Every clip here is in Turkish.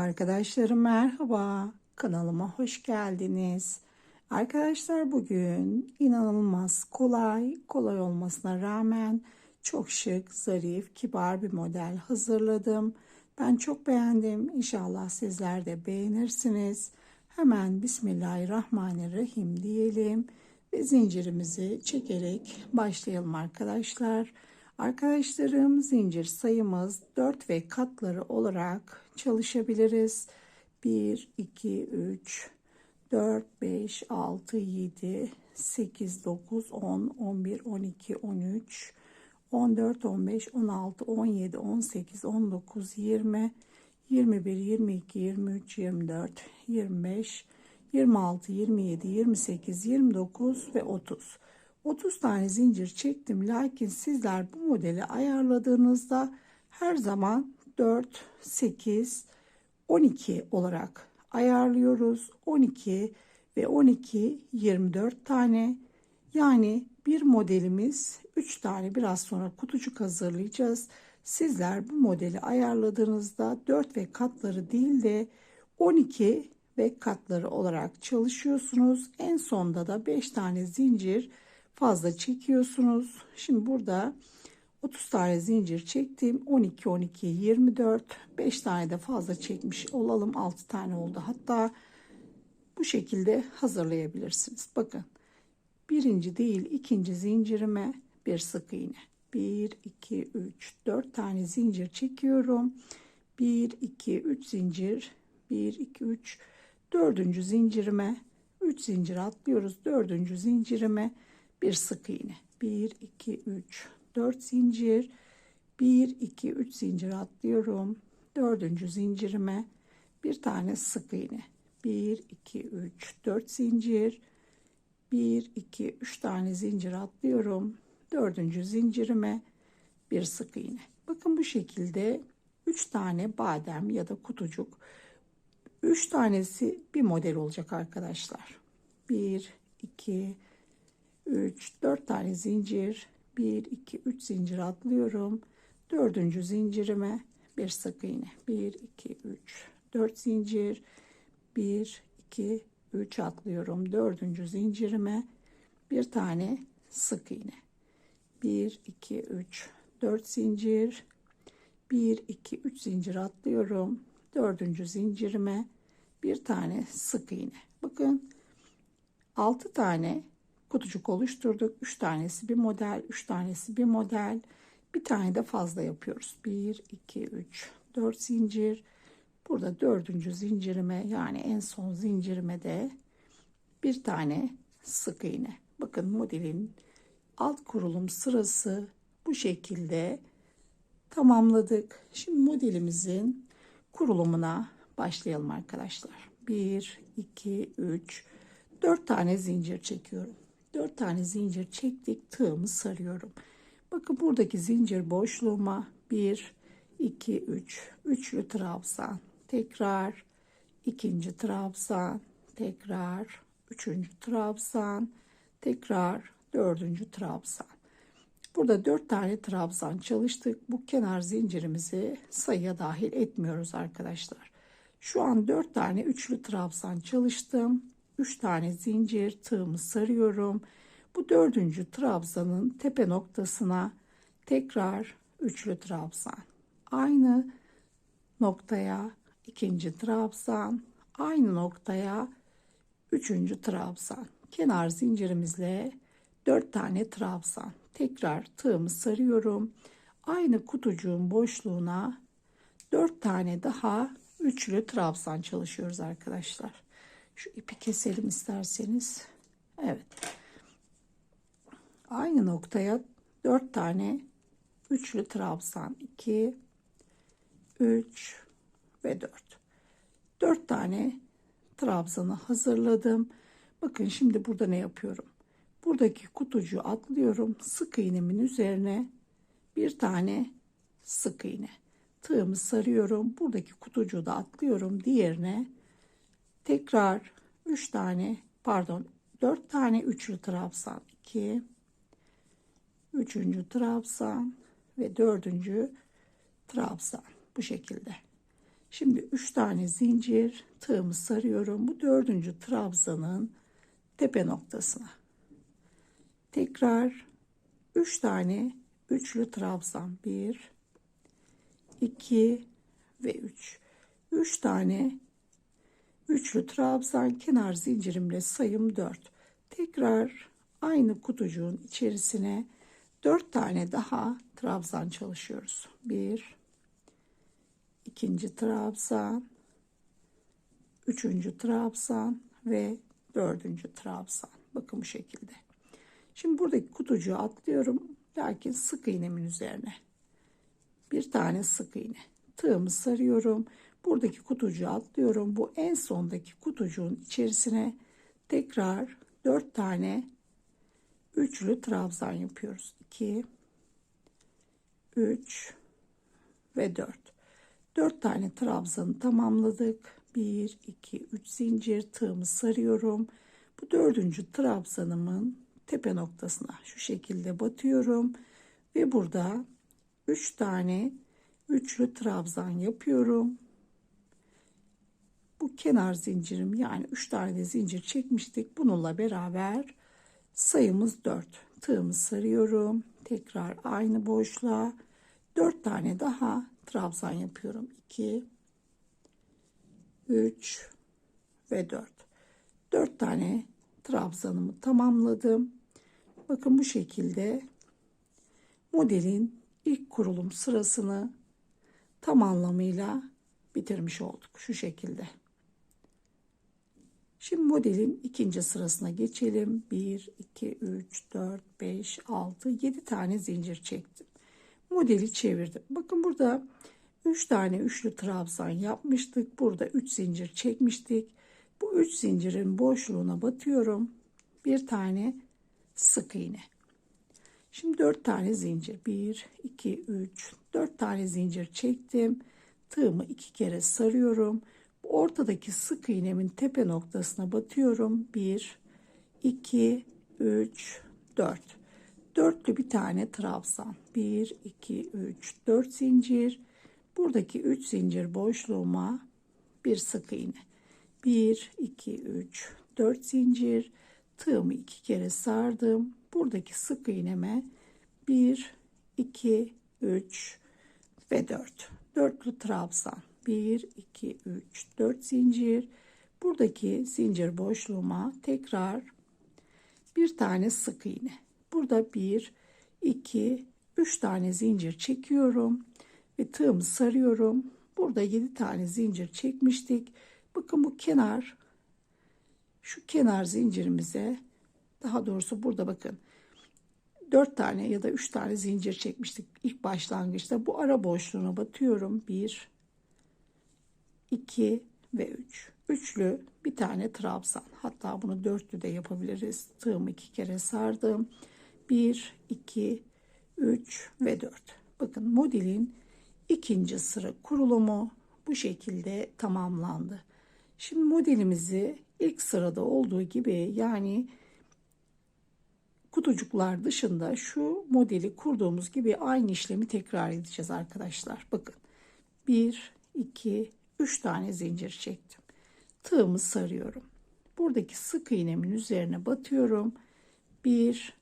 Arkadaşlarım merhaba. Kanalıma hoş geldiniz. Arkadaşlar bugün inanılmaz kolay, kolay olmasına rağmen çok şık, zarif, kibar bir model hazırladım. Ben çok beğendim. İnşallah sizler de beğenirsiniz. Hemen Bismillahirrahmanirrahim diyelim ve zincirimizi çekerek başlayalım arkadaşlar. Arkadaşlarım zincir sayımız 4 ve katları olarak çalışabiliriz. 1, 2, 3, 4, 5, 6, 7, 8, 9, 10, 11, 12, 13, 14, 15, 16, 17, 18, 19, 20, 21, 22, 23, 24, 25, 26, 27, 28, 29 ve 30. 30 tane zincir çektim. Lakin sizler bu modeli ayarladığınızda her zaman 4, 8, 12 olarak ayarlıyoruz. 12 ve 12 24 tane. Yani bir modelimiz 3 tane biraz sonra kutucuk hazırlayacağız. Sizler bu modeli ayarladığınızda 4 ve katları değil de 12 ve katları olarak çalışıyorsunuz. En sonda da 5 tane zincir fazla çekiyorsunuz. Şimdi burada 30 tane zincir çektim. 12 12 24 5 tane de fazla çekmiş olalım. 6 tane oldu. Hatta bu şekilde hazırlayabilirsiniz. Bakın. Birinci değil ikinci zincirime bir sık iğne. 1 2 3 4 tane zincir çekiyorum. 1 2 3 zincir 1 2 3 dördüncü zincirime 3 zincir atlıyoruz. Dördüncü zincirime bir sık iğne. 1 2 3 4 zincir. 1 2 3 zincir atlıyorum. Dördüncü zincirime bir tane sık iğne. 1 2 3 4 zincir. 1 2 3 tane zincir atlıyorum. Dördüncü zincirime bir sık iğne. Bakın bu şekilde 3 tane badem ya da kutucuk 3 tanesi bir model olacak arkadaşlar. 1 2 3 4 tane zincir. 1 2 3 zincir atlıyorum. Dördüncü zincirime bir sık iğne. 1 2 3 4 zincir. 1 2 3 atlıyorum. Dördüncü zincirime bir tane sık iğne. 1 2 3 4 zincir. 1 2 3 zincir atlıyorum. Dördüncü zincirime bir tane sık iğne. Bakın 6 tane kutucuk oluşturduk. 3 tanesi bir model, 3 tanesi bir model. Bir tane de fazla yapıyoruz. 1, 2, 3, 4 zincir. Burada dördüncü zincirime yani en son zincirime de bir tane sık iğne. Bakın modelin alt kurulum sırası bu şekilde tamamladık. Şimdi modelimizin kurulumuna başlayalım arkadaşlar. 1, 2, 3, 4 tane zincir çekiyorum. 4 tane zincir çektik tığımı sarıyorum. Bakın buradaki zincir boşluğuma 1 2 3 üçlü trabzan tekrar ikinci trabzan tekrar üçüncü trabzan tekrar dördüncü trabzan. Burada dört tane trabzan çalıştık. Bu kenar zincirimizi sayıya dahil etmiyoruz arkadaşlar. Şu an dört tane üçlü trabzan çalıştım 3 tane zincir tığımı sarıyorum. Bu dördüncü trabzanın tepe noktasına tekrar üçlü trabzan. Aynı noktaya ikinci trabzan, aynı noktaya üçüncü trabzan. Kenar zincirimizle dört tane trabzan. Tekrar tığımı sarıyorum. Aynı kutucuğun boşluğuna dört tane daha üçlü trabzan çalışıyoruz arkadaşlar. Şu ipi keselim isterseniz. Evet. Aynı noktaya 4 tane üçlü trabzan 2 3 ve 4. 4 tane trabzanı hazırladım. Bakın şimdi burada ne yapıyorum? Buradaki kutucuğu atlıyorum. Sık iğnemin üzerine bir tane sık iğne. Tığımı sarıyorum. Buradaki kutucuğu da atlıyorum. Diğerine tekrar 3 tane pardon 4 tane üçlü trabzan 2 üçüncü trabzan ve dördüncü trabzan bu şekilde Şimdi 3 tane zincir tığımı sarıyorum. Bu dördüncü trabzanın tepe noktasına. Tekrar 3 tane üçlü trabzan. 1 2 ve 3. 3 tane üçlü trabzan kenar zincirimle sayım 4. Tekrar aynı kutucuğun içerisine 4 tane daha trabzan çalışıyoruz. 1 ikinci trabzan, üçüncü trabzan ve dördüncü trabzan. Bakın bu şekilde. Şimdi buradaki kutucuğu atlıyorum. Lakin sık iğnemin üzerine. Bir tane sık iğne. Tığımı sarıyorum. Buradaki kutucuğu atlıyorum. Bu en sondaki kutucuğun içerisine tekrar dört tane üçlü trabzan yapıyoruz. 2 3 ve 4. 4 tane trabzanı tamamladık. 1 2 3 zincir tığımı sarıyorum. Bu dördüncü trabzanımın tepe noktasına şu şekilde batıyorum ve burada 3 tane üçlü trabzan yapıyorum. Kenar zincirim yani 3 tane zincir çekmiştik. Bununla beraber sayımız 4. Tığımı sarıyorum. Tekrar aynı boşluğa 4 tane daha trabzan yapıyorum. 2 3 ve 4. 4 tane trabzanımı tamamladım. Bakın bu şekilde modelin ilk kurulum sırasını tam anlamıyla bitirmiş olduk. Şu şekilde. Şimdi modelin ikinci sırasına geçelim. 1, 2, 3, 4, 5, 6, 7 tane zincir çektim. Modeli çevirdim. Bakın burada 3 tane üçlü trabzan yapmıştık. Burada 3 zincir çekmiştik. Bu 3 zincirin boşluğuna batıyorum. Bir tane sık iğne. Şimdi 4 tane zincir. 1, 2, 3, 4 tane zincir çektim. Tığımı iki kere sarıyorum. Ortadaki sık iğnemin tepe noktasına batıyorum. 1, 2, 3, 4. Dörtlü bir tane trabzan. 1, 2, 3, 4 zincir. Buradaki 3 zincir boşluğuma bir sık iğne. 1, 2, 3, 4 zincir. Tığımı iki kere sardım. Buradaki sık iğneme 1, 2, 3 ve 4. Dörtlü trabzan. 1, 2, 3, 4 zincir. Buradaki zincir boşluğuma tekrar bir tane sık iğne. Burada 1, 2, 3 tane zincir çekiyorum ve tığımı sarıyorum. Burada 7 tane zincir çekmiştik. Bakın bu kenar şu kenar zincirimize daha doğrusu burada bakın 4 tane ya da 3 tane zincir çekmiştik ilk başlangıçta. Bu ara boşluğuna batıyorum. 1 2 ve 3. Üçlü bir tane trabzan. Hatta bunu dörtlü de yapabiliriz. Tığımı iki kere sardım. 1 2 3 ve 4. Bakın modelin ikinci sıra kurulumu bu şekilde tamamlandı. Şimdi modelimizi ilk sırada olduğu gibi yani kutucuklar dışında şu modeli kurduğumuz gibi aynı işlemi tekrar edeceğiz arkadaşlar. Bakın 1, 2, 3 tane zincir çektim. Tığımı sarıyorum. Buradaki sık iğnemin üzerine batıyorum. 1,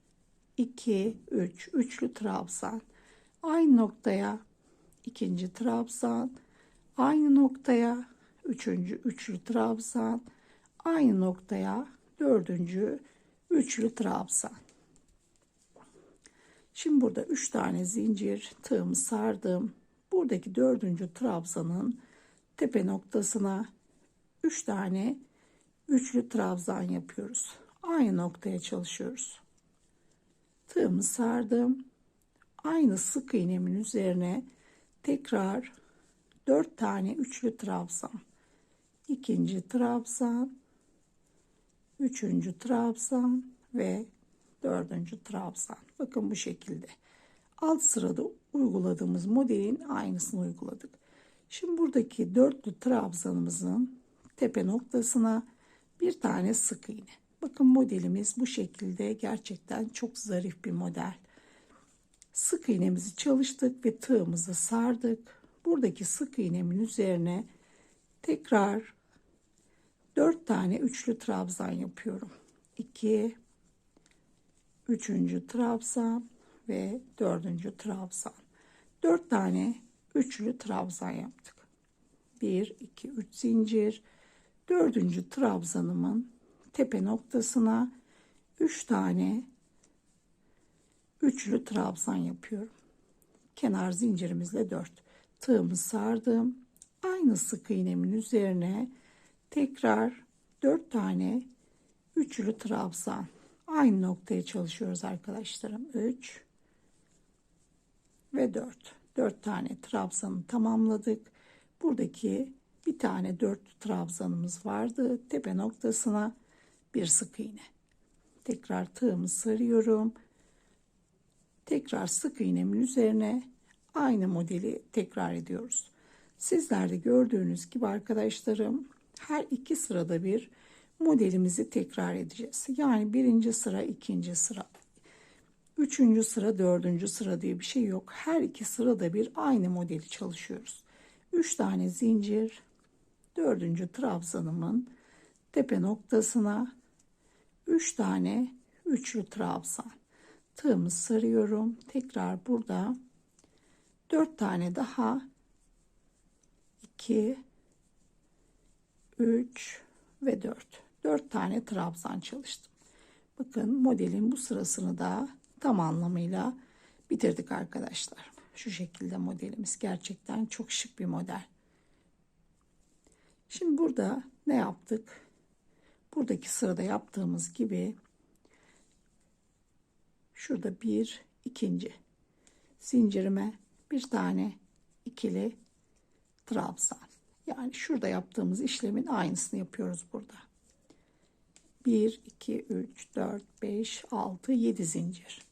2, 3, üçlü trabzan. Aynı noktaya ikinci trabzan. Aynı noktaya üçüncü üçlü trabzan. Aynı noktaya dördüncü üçlü trabzan. Şimdi burada 3 tane zincir tığımı sardım. Buradaki dördüncü trabzanın tepe noktasına 3 tane üçlü trabzan yapıyoruz. Aynı noktaya çalışıyoruz. Tığımı sardım. Aynı sık iğnemin üzerine tekrar 4 tane üçlü trabzan. ikinci trabzan, üçüncü trabzan ve dördüncü trabzan. Bakın bu şekilde. Alt sırada uyguladığımız modelin aynısını uyguladık. Şimdi buradaki dörtlü trabzanımızın tepe noktasına bir tane sık iğne. Bakın modelimiz bu şekilde gerçekten çok zarif bir model. Sık iğnemizi çalıştık ve tığımızı sardık. Buradaki sık iğnemin üzerine Tekrar 4 tane üçlü trabzan yapıyorum. 2 üçüncü trabzan ve dördüncü trabzan. 4 tane üçlü trabzan yaptık. 1 2 3 zincir. Dördüncü trabzanımın tepe noktasına 3 tane üçlü trabzan yapıyorum. Kenar zincirimizle 4. Tığımı sardım. Aynı sık iğnemin üzerine tekrar 4 tane üçlü trabzan. Aynı noktaya çalışıyoruz arkadaşlarım. 3 ve 4. 4 tane trabzanı tamamladık. Buradaki bir tane 4 trabzanımız vardı. Tepe noktasına bir sık iğne. Tekrar tığımı sarıyorum. Tekrar sık iğnemin üzerine aynı modeli tekrar ediyoruz. Sizler de gördüğünüz gibi arkadaşlarım her iki sırada bir modelimizi tekrar edeceğiz. Yani birinci sıra, ikinci sıra, üçüncü sıra, dördüncü sıra diye bir şey yok. Her iki sırada bir aynı modeli çalışıyoruz. Üç tane zincir, dördüncü trabzanımın tepe noktasına üç tane üçlü trabzan. Tığımı sarıyorum. Tekrar burada dört tane daha 2 3 ve 4. 4 tane trabzan çalıştım. Bakın modelin bu sırasını da tam anlamıyla bitirdik arkadaşlar. Şu şekilde modelimiz gerçekten çok şık bir model. Şimdi burada ne yaptık? Buradaki sırada yaptığımız gibi şurada bir ikinci zincirime bir tane ikili trabzan. Yani şurada yaptığımız işlemin aynısını yapıyoruz burada. 1, 2, 3, 4, 5, 6, 7 zincir.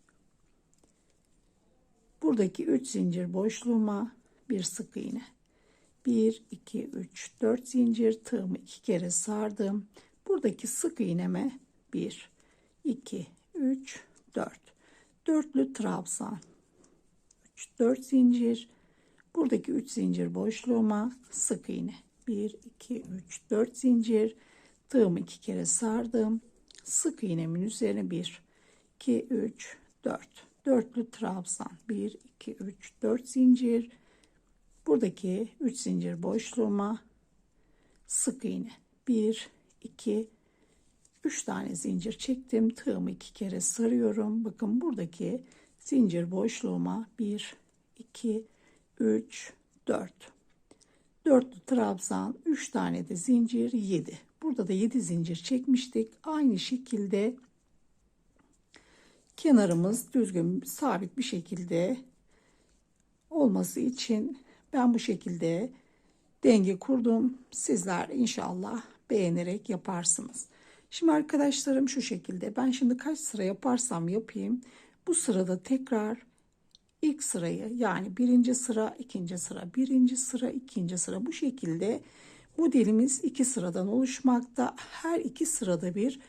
Buradaki 3 zincir boşluğuma bir sık iğne. 1, 2, 3, 4 zincir tığımı iki kere sardım. Buradaki sık iğneme 1, 2, 3, 4. Dörtlü trabzan. 3, 4 zincir Buradaki 3 zincir boşluğuma sık iğne. 1, 2, 3, 4 zincir. Tığımı iki kere sardım. Sık iğnemin üzerine 1, 2, 3, 4. Dörtlü trabzan. 1, 2, 3, 4 zincir. Buradaki 3 zincir boşluğuma sık iğne. 1, 2, 3 tane zincir çektim. Tığımı iki kere sarıyorum. Bakın buradaki zincir boşluğuma 1, 2, 3, 4. Dörtlü trabzan, 3 tane de zincir, 7. Burada da 7 zincir çekmiştik. Aynı şekilde kenarımız düzgün, sabit bir şekilde olması için ben bu şekilde denge kurdum. Sizler inşallah beğenerek yaparsınız. Şimdi arkadaşlarım şu şekilde ben şimdi kaç sıra yaparsam yapayım bu sırada tekrar ilk sırayı yani birinci sıra, ikinci sıra, birinci sıra, ikinci sıra bu şekilde modelimiz iki sıradan oluşmakta. Her iki sırada bir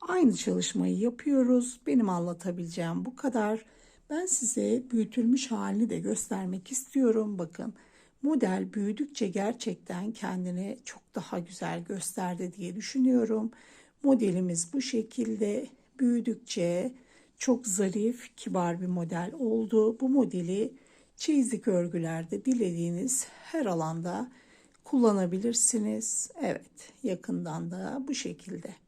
aynı çalışmayı yapıyoruz. Benim anlatabileceğim bu kadar. Ben size büyütülmüş halini de göstermek istiyorum. Bakın model büyüdükçe gerçekten kendini çok daha güzel gösterdi diye düşünüyorum. Modelimiz bu şekilde büyüdükçe çok zarif, kibar bir model oldu. Bu modeli çeyizlik örgülerde dilediğiniz her alanda kullanabilirsiniz. Evet, yakından da bu şekilde.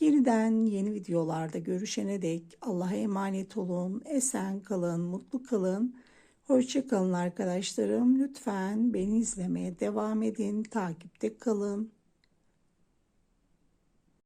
Yeniden yeni videolarda görüşene dek Allah'a emanet olun. Esen kalın, mutlu kalın. Hoşçakalın arkadaşlarım. Lütfen beni izlemeye devam edin. Takipte kalın.